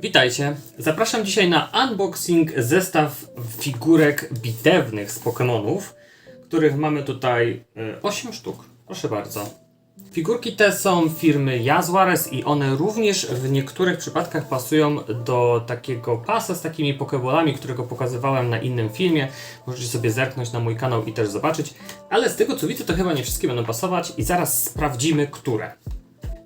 Witajcie. Zapraszam dzisiaj na unboxing zestaw figurek bitewnych z Pokémonów, których mamy tutaj e, 8 sztuk. Proszę bardzo. Figurki te są firmy Jazuares i one również w niektórych przypadkach pasują do takiego pasa z takimi pokebolami, którego pokazywałem na innym filmie. Możecie sobie zerknąć na mój kanał i też zobaczyć. Ale z tego co widzę, to chyba nie wszystkie będą pasować i zaraz sprawdzimy, które.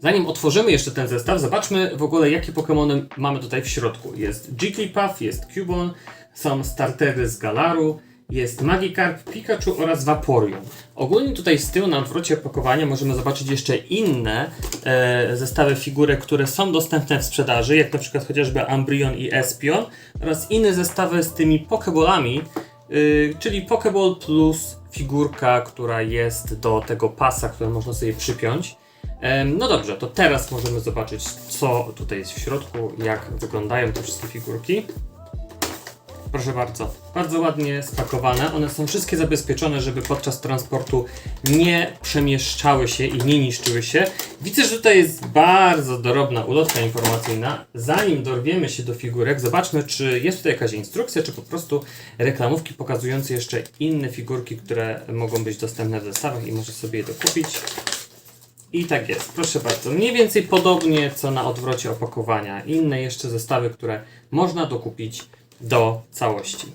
Zanim otworzymy jeszcze ten zestaw, zobaczmy w ogóle jakie Pokémony mamy tutaj w środku. Jest Jigglypuff, jest Cubone, są startery z Galaru, jest Magikarp, Pikachu oraz Vaporeon. Ogólnie tutaj z tyłu na odwrocie opakowania możemy zobaczyć jeszcze inne e, zestawy figurek, które są dostępne w sprzedaży, jak na przykład chociażby Ambryon i Espion oraz inne zestawy z tymi Pokebolami, y, czyli Pokeball plus figurka, która jest do tego pasa, który można sobie przypiąć. No dobrze, to teraz możemy zobaczyć, co tutaj jest w środku, jak wyglądają te wszystkie figurki. Proszę bardzo, bardzo ładnie spakowane. One są wszystkie zabezpieczone, żeby podczas transportu nie przemieszczały się i nie niszczyły się. Widzę, że tutaj jest bardzo dorobna ulotka informacyjna. Zanim dorwiemy się do figurek, zobaczmy, czy jest tutaj jakaś instrukcja, czy po prostu reklamówki pokazujące jeszcze inne figurki, które mogą być dostępne w zestawach i możecie sobie je dokupić. I tak jest, proszę bardzo. Mniej więcej podobnie co na odwrocie opakowania. Inne jeszcze zestawy, które można dokupić do całości.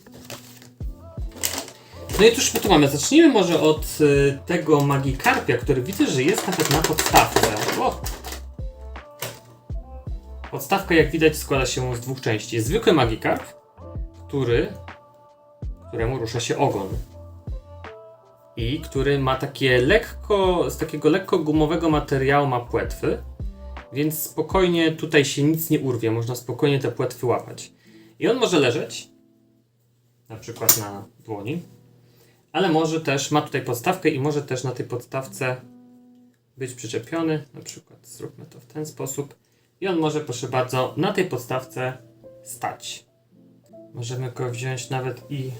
No i cóż my tu mamy? Zacznijmy może od y, tego Magikarpia, który widzę, że jest nawet na podstawce. O! Podstawka, jak widać, składa się z dwóch części. Zwykły Magikarp, który, któremu rusza się ogon i który ma takie lekko, z takiego lekko gumowego materiału ma płetwy, więc spokojnie tutaj się nic nie urwie, można spokojnie te płetwy łapać. I on może leżeć, na przykład na dłoni, ale może też, ma tutaj podstawkę i może też na tej podstawce być przyczepiony, na przykład zróbmy to w ten sposób i on może, proszę bardzo, na tej podstawce stać. Możemy go wziąć nawet i...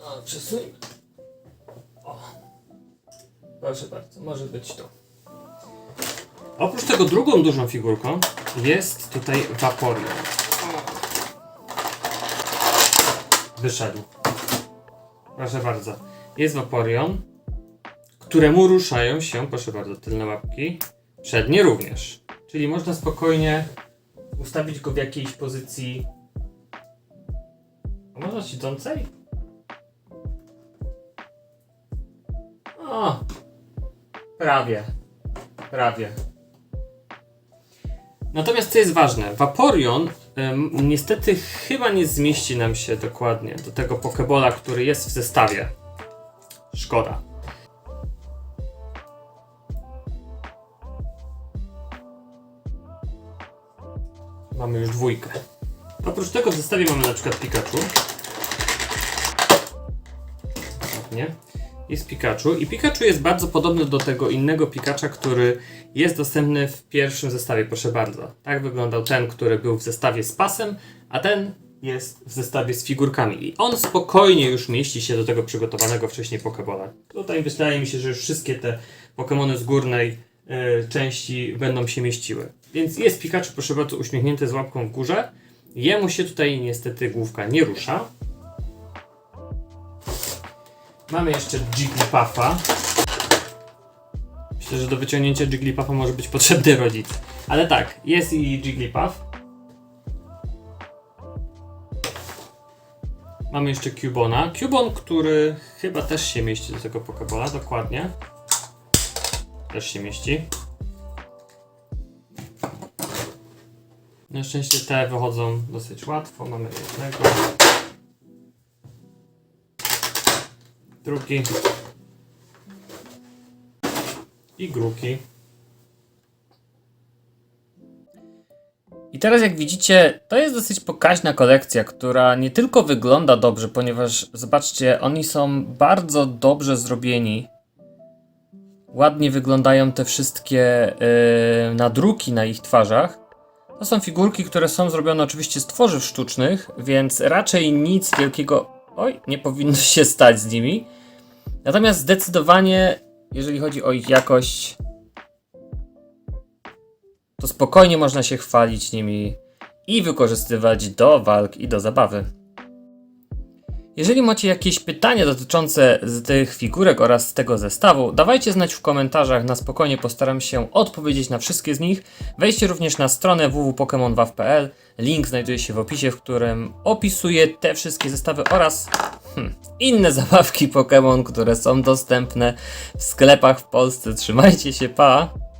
O, przesuńmy. Proszę bardzo, może być to. Oprócz tego drugą dużą figurką jest tutaj Vaporeon. Wyszedł. Proszę bardzo. Jest Vaporeon, któremu ruszają się, proszę bardzo, tylne łapki. Przednie również. Czyli można spokojnie ustawić go w jakiejś pozycji. A Można siedzącej? O, Prawie. Prawie. Natomiast co jest ważne, Vaporeon ym, niestety chyba nie zmieści nam się dokładnie do tego Pokebola, który jest w zestawie. Szkoda. Mamy już dwójkę. Oprócz tego w zestawie mamy na przykład Pikachu. Ładnie jest Pikachu i Pikachu jest bardzo podobny do tego innego Pikacha, który jest dostępny w pierwszym zestawie, proszę bardzo. Tak wyglądał ten, który był w zestawie z pasem, a ten jest w zestawie z figurkami i on spokojnie już mieści się do tego przygotowanego wcześniej Pokebola. Tutaj wydaje mi się, że już wszystkie te Pokémony z górnej e, części będą się mieściły. Więc jest Pikachu, proszę bardzo, uśmiechnięty z łapką w górze. Jemu się tutaj niestety główka nie rusza, Mamy jeszcze Jigglypuffa. Myślę, że do wyciągnięcia Jigglypuffa może być potrzebny rodzic. Ale tak, jest i Jigglypuff. Mamy jeszcze Cubona. Cubon, który chyba też się mieści do tego Pokebola, dokładnie. Też się mieści. Na szczęście te wychodzą dosyć łatwo. Mamy jednego. Drugi i gruki. I teraz jak widzicie, to jest dosyć pokaźna kolekcja, która nie tylko wygląda dobrze, ponieważ zobaczcie, oni są bardzo dobrze zrobieni. Ładnie wyglądają te wszystkie yy, nadruki na ich twarzach. To są figurki, które są zrobione oczywiście z tworzyw sztucznych, więc raczej nic wielkiego oj, nie powinno się stać z nimi. Natomiast zdecydowanie, jeżeli chodzi o ich jakość, to spokojnie można się chwalić nimi. i wykorzystywać do walk i do zabawy. Jeżeli macie jakieś pytania dotyczące z tych figurek oraz tego zestawu, dawajcie znać w komentarzach, na spokojnie postaram się odpowiedzieć na wszystkie z nich. Wejdźcie również na stronę www.pokemonwaw.pl, link znajduje się w opisie, w którym opisuję te wszystkie zestawy oraz hmm, inne zabawki Pokémon, które są dostępne w sklepach w Polsce. Trzymajcie się, pa!